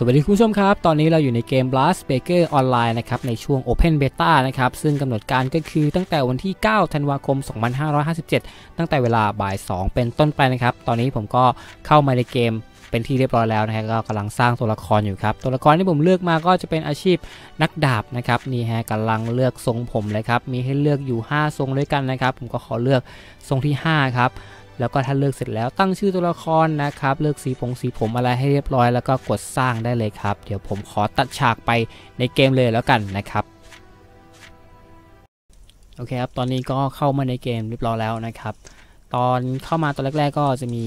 สวัสดีคุณผู้ชมครับ ตอนนี้เราอยู่ในเกม Blast Baker Online นะครับ ในช่วง Open Beta นะครับ ซึ่งกำหนดการก็คือตั้งแต่วันที่ 9 ธันวาคม 2557 ตั้งแต่เวลาบ่าย 2 เป็นต้นไปนะครับ ตอนนี้ผมก็เข้ามาในเกมเป็นที่เรียบร้อยแล้วนะครับก็กำลังสร้างตัวละครอยู่ครับ ตัวละครที่ผมเลือกมาก็จะเป็นอาชีพนักดาบนะครับนี่ฮะกำลังเลือกทรงผมเลยครับ มีให้เลือกอยู่ 5 ทรงด้วยกันนะครับ ผมก็ขอเลือกทรงที่ 5 ครับ แล้วก็ถ้าเลือกเสร็จแล้วตั้งชื่อตัวละครนะครับ เลือกสีผงสีผมอะไรให้เรียบร้อย แล้วก็กดสร้างได้เลยครับ เดี๋ยวผมขอตัดฉากไปในเกมเลยแล้วกันนะครับโอเคครับ ตอนนี้ก็เข้ามาในเกมเรียบร้อยแล้วนะครับ ตอนเข้ามาตอนแรก ๆ ก็จะมี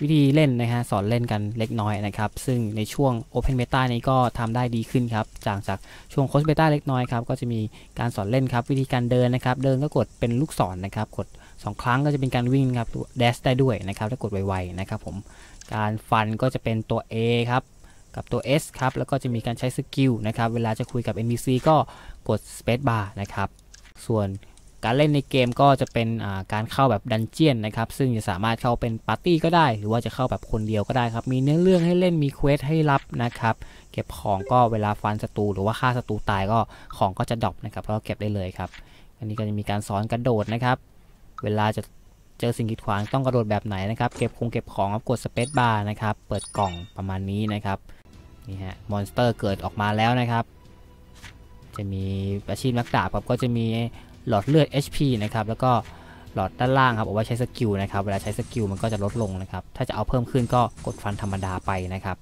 วิธีเล่นนะฮะสอนเล่นกันเล็กน้อยนะครับ ซึ่งในช่วง Open Beta นี้ก็ทำได้ดีขึ้นครับ จากจากช่วง Closed Beta เล็กน้อยครับ ก็จะมีการสอนเล่นครับ วิธีการเดินนะครับ เดินก็กดเป็นลูกศรนนะครับ กด 2 ครั้งก็จะเป็นการวิ่งครับตัว dash ได้ด้วยนะครับถ้ากดไวๆนะครับผมการฟันก็จะเป็นตัว A ครับกับตัว S ครับแล้วก็จะมีการใช้สกิลนะครับเวลาจะคุยกับ NPC ก็กด Space Bar นะครับส่วนการเล่นในเกมก็จะเป็นการเข้าแบบดันเจียนนะครับ ซึ่งจะสามารถเข้าเป็นปาร์ตี้ก็ได้ หรือว่าจะเข้าแบบคนเดียวก็ได้ครับ มีเนื้อเรื่องให้เล่นมีเควสให้รับนะครับ เก็บของก็เวลาฟันศัตรูหรือว่าฆ่าศัตรูตายก็ของก็จะดรอปนะครับแล้วก็เก็บได้เลยครับ อันนี้ก็จะมีการสอนกระโดดนะครับ เวลาจะเจอสิ่งกีดขวางต้องกระโดดแบบไหนนะครับ เก็บคงเก็บของครับกดสเปซบาร์นะครับ เปิดกล่องประมาณนี้นะครับ นี่ฮะ มอนสเตอร์เกิดออกมาแล้วนะครับ จะมีอาชีพนักดาบครับ ก็จะมีหลอดเลือด HP นะครับ แล้วก็หลอดด้านล่างครับเอาไว้ใช้สกิลนะครับ เวลาใช้สกิลมันก็จะลดลงนะครับ ถ้าจะเอาเพิ่มขึ้นก็กดฟันธรรมดาไปนะครับ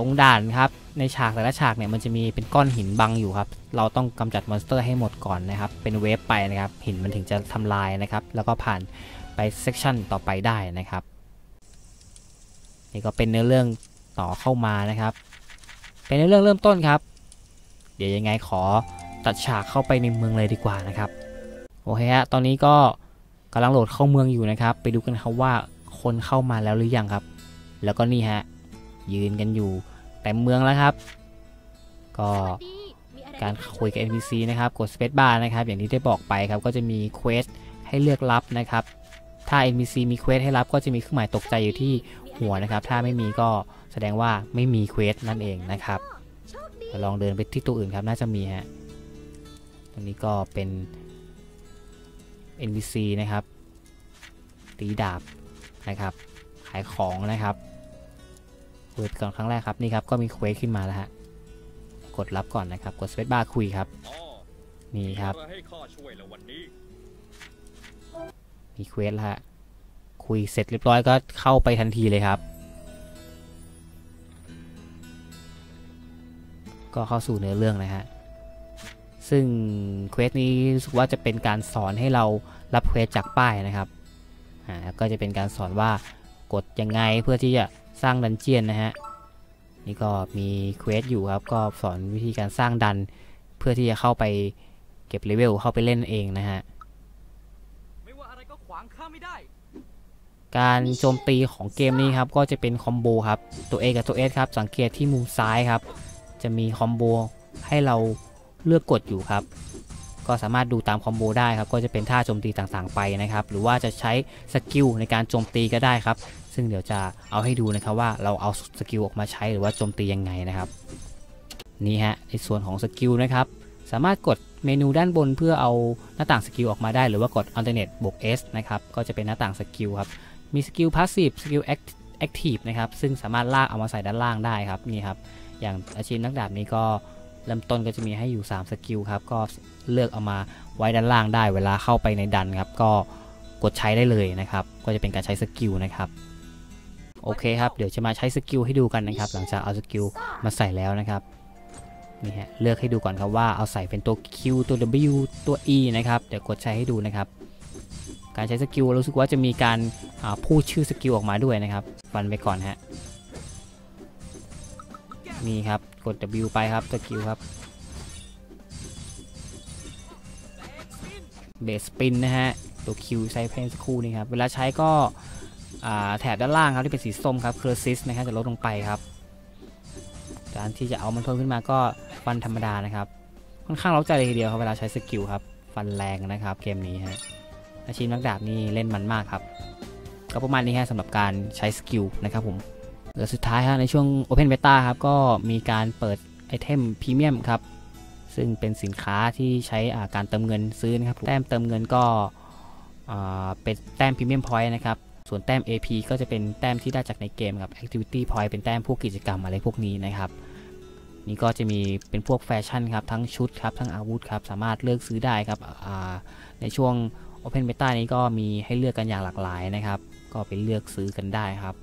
ตรงด่านครับในฉากแต่ละฉากเนี่ยมันจะมีเป็นก้อนหินบังอยู่ครับ เราต้องกำจัดมอนสเตอร์ให้หมดก่อนนะครับ เป็นเวฟไปนะครับ หินมันถึงจะทำลายนะครับ แล้วก็ผ่านไปเซกชันต่อไปได้นะครับ นี่ก็เป็นเนื้อเรื่องต่อเข้ามานะครับ เป็นเนื้อเรื่องเริ่มต้นครับ เดี๋ยวยังไงขอตัดฉากเข้าไปในเมืองเลยดีกว่านะครับ โอเคฮะ ตอนนี้ก็กำลังโหลดเข้าเมืองอยู่นะครับ ไปดูกันครับว่าคนเข้ามาแล้วหรือยังครับ แล้วก็นี่ฮะยืนกันอยู่ เต็มเมืองแล้วครับ ก็การคุยกับ NPC นะครับ กด Space Bar นะครับ อย่างที่ได้บอกไปครับ ก็จะมีเควสให้เลือกรับนะครับ ถ้า NPC มีเควสให้รับก็จะมีเครื่องหมายตกใจอยู่ที่หัวนะครับ ถ้าไม่มีก็แสดงว่าไม่มีเควสนั่นเองนะครับลองเดินไปที่ตัวอื่นครับ น่าจะมีฮะ ตรงนี้ก็เป็น NPC นะครับ ตีดาบนะครับ ขายของนะครับ เปิดก่อนครั้งแรกครับนี่ครับก็มีเควสขึ้นมาแล้วฮะกดรับก่อนนะครับกดสเปซบาร์คุยครับนี่ครับมีเควสแล้วฮะคุยเสร็จเรียบร้อยก็เข้าไปทันทีเลยครับ ก็เข้าสู่เนื้อเรื่องนะฮะซึ่งเควสนี้รู้สึกว่าจะเป็นการสอนให้เรารับเควสจากป้ายนะครับอ่าก็จะเป็นการสอนว่า กดยังไงเพื่อที่จะสร้างดันเจียนนะฮะนี่ก็มีเควสอยู่ครับก็สอนวิธีการสร้างดันเพื่อที่จะเข้าไปเก็บเลเวลเข้าไปเล่นเองนะฮะไม่ว่าอะไรก็ขวางข้าไม่ได้การโจมตีของเกมนี้ครับก็จะเป็นคอมโบครับตัว A กับตัว S ครับสังเกตที่มุมซ้ายครับ จะมีคอมโบให้เราเลือกกดอยู่ครับ ก็สามารถดูตามคอมโบได้ครับก็จะเป็นท่าโจมตีต่างๆไปนะครับหรือว่าจะใช้สกิลในการโจมตีก็ได้ครับซึ่งเดี๋ยวจะเอาให้ดูนะครับว่าเราเอาสกิลออกมาใช้หรือว่าโจมตียังไงนะครับนี่ฮะในส่วนของสกิลนะครับสามารถกดเมนูด้านบนเพื่อเอาหน้าต่างสกิลออกมาได้ หรือว่ากด alternate บวก S นะครับก็จะเป็นหน้าต่างสกิลครับมีสกิล passive สกิล active นะครับซึ่งสามารถลากเอามาใส่ด้านล่างได้ครับนี่ครับอย่างอาชีพนักดาบนี้ก็ เริ่มต้นก็จะมีให้อยู่ 3 สกิลครับ ก็เลือกเอามาไว้ด้านล่างได้เวลาเข้าไปในดันครับ ก็กดใช้ได้เลยนะครับ ก็จะเป็นการใช้สกิลนะครับ โอเคครับ เดี๋ยวจะมาใช้สกิลให้ดูกันนะครับ หลังจากเอาสกิลมาใส่แล้วนะครับนี่ฮะเลือกให้ดูก่อนครับว่าเอาใส่เป็นตัว Q ตัว W ตัว E นะครับเดี๋ยวกดใช้ให้ดูนะครับ การใช้สกิลรู้สึกว่าจะมีการพูดชื่อสกิลออกมาด้วยนะครับ ฟันไปก่อนฮะนี่ครับ กด W ไปครับสกิลครับเบสสปินนะฮะ ตัว Q ใช้เพลงสักคู่นี่ครับ เวลาใช้ก็แถบด้านล่างครับที่เป็นสีส้มครับเคอร์ซิสนะครับจะลดลงไปครับการที่จะเอามันเพิ่มขึ้นมาก็ฟันธรรมดานะครับ ค่อนข้างเร้าใจเลยทีเดียวครับเวลาใช้สกิลครับ ฟันแรงนะครับเกมนี้ฮะอาชีพนักดาบนี่เล่นมันมากครับ ก็ประมาณนี้ฮะสำหรับการใช้สกิลนะครับผม และสุดท้ายครับในช่วง Open Beta ครับก็มีการเปิดไอเทมพรีเมียมครับซึ่งเป็นสินค้าที่ใช้อ่าการเติมเงินซื้อนะครับแต้มเติมเงินก็อ่าเป็นแต้มพรีเมียมพอยต์นะครับส่วนแต้ม AP ก็จะเป็นแต้มที่ได้จากในเกมครับ Activity Point เป็นแต้มพวกกิจกรรมอะไรพวกนี้นะครับนี่ก็จะมีเป็นพวกแฟชั่นครับทั้งชุดครับทั้งอาวุธครับสามารถเลือกซื้อได้ครับอ่าในช่วง Open Beta นี้ก็มีให้เลือกกันอย่างหลากหลายนะครับ ก็ไปเลือกซื้อกันได้ครับ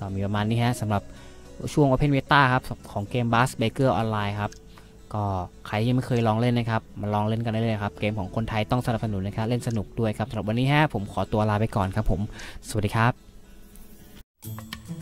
ก็มีประมาณนี้ฮะสำหรับช่วง Open Beta ครับของเกม Bass Baker Online ครับ ก็ใครยังไม่เคยลองเล่นนะครับ มาลองเล่นกันได้เลยครับ เกมของคนไทยต้องสนับสนุนนะครับ เล่นสนุกด้วยครับสำหรับวันนี้ฮะผมขอตัวลาไปก่อนครับผม สวัสดีครับ